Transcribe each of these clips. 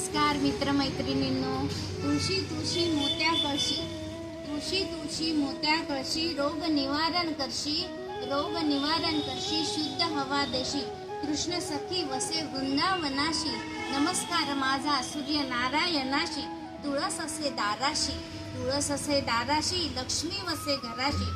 नमस्कार मित्रमैत्रिणींनो. तुळशी तुळशी मोत्या कळशी. तुळशी तुळशी मोत्या कळशी रोग निवारण करशी रोग निवारण करशी शुद्ध हवा देशी. कृष्ण सखी वसे वृंदावनाशी. नमस्कार माझा सूर्य नारायणाशी. तुळस असे दाराशी. तुळस असे दाराशी लक्ष्मी वसे घराशी.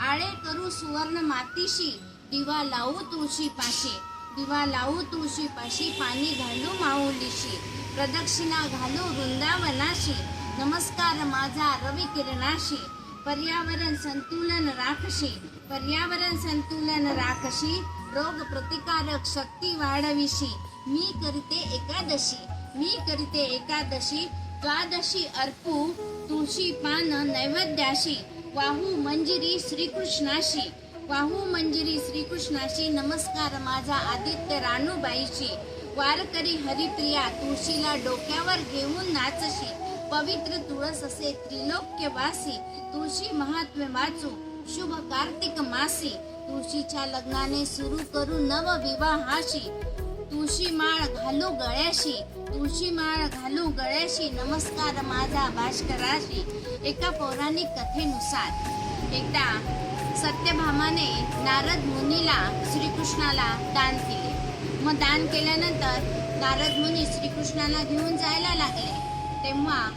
आळे करू सुवर्ण मातीशी. दिवा लावू तुळशी पाशी. दिवा लावू तुळशी पाशी पाणी घालू माऊलीशी. प्रदक्षिणा घालू वृंदावनाशी. नमस्कार माझा रवी किरणाशी. पर्यावरण संतुलन राखशी. पर्यावरण संतुलन राखशी. रोग प्रतिकारक शक्ती वाढविशी. मी करते एकादशी. मी करते एकादशी. द्वादशी अर्पू तुळशी पान नैवेद्याशी. वाहू मंजिरी श्रीकृष्णाशी. वाहू मंजिरी श्रीकृष्णाशी. नमस्कार माझा आदित्य रानूबाईशी वारकरी हरिप्रिया तुळशीला डोक्यावर घेऊन नाचशी. पवित्र तुळस असे त्रिलोक्यवासी. तुळशी महात्म्य वाचू. शुभ कार्तिक मासी. तुळशीच्या लग्नाने सुरू करू नव विवाहाशी तुळशी माळ घालू गळ्याशी. तुळशी माळ घालू गळ्याशी. नमस्कार माझा भाष्कराशी एका पौराणिक कथेनुसार. एकदा सत्यभामाने नारद मुनीला श्रीकृष्णाला दान केले मग दान केल्यानंतर नारद मुनी श्रीकृष्णाला घेऊन जायला लागले. तेव्हा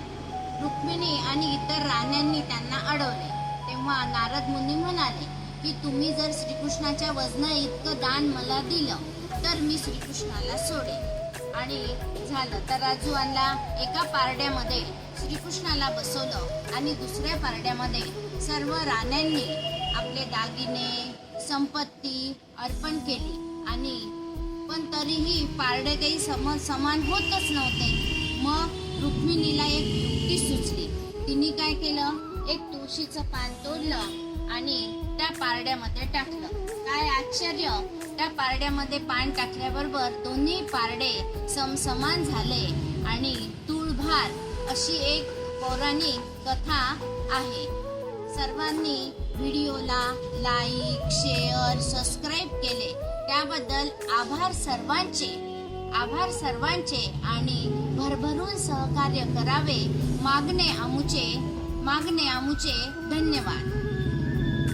रुक्मिणी आणि इतर राण्यांनी त्यांना अडवले. तेव्हा नारद मुनी म्हणाले की तुम्ही जर श्रीकृष्णाच्या वजना इतकं दान मला दिलं तर मी श्रीकृष्णाला सोडेन. आणि झालं. तर राजूआनला एका पारड्यामध्ये श्रीकृष्णाला बसवलं आणि दुसऱ्या पारड्यामध्ये सर्व राण्यांनी आपले दागिने संपत्ती अर्पण केली आणि पण तरीही पारडे काही सम समान होतच नव्हते. मग रुक्मिणीला एक युक्ती सुचली. तिने काय केलं? एक तुळशीचं पान तोडलं आणि त्या पारड्यामध्ये टाकलं. काय आश्चर्य! त्या पारड्यामध्ये पान टाकल्याबरोबर दोन्ही पारडे समसमान झाले आणि तुळभार अशी एक पौराणिक कथा आहे. सर्वांनी व्हिडिओला लाईक शेअर सबस्क्राईब केले. त्याबद्दल आभार सर्वांचे. आभार सर्वांचे आणि भरभरून सहकार्य करावे. मागणे आमुचे मागणे आमुचे. धन्यवाद.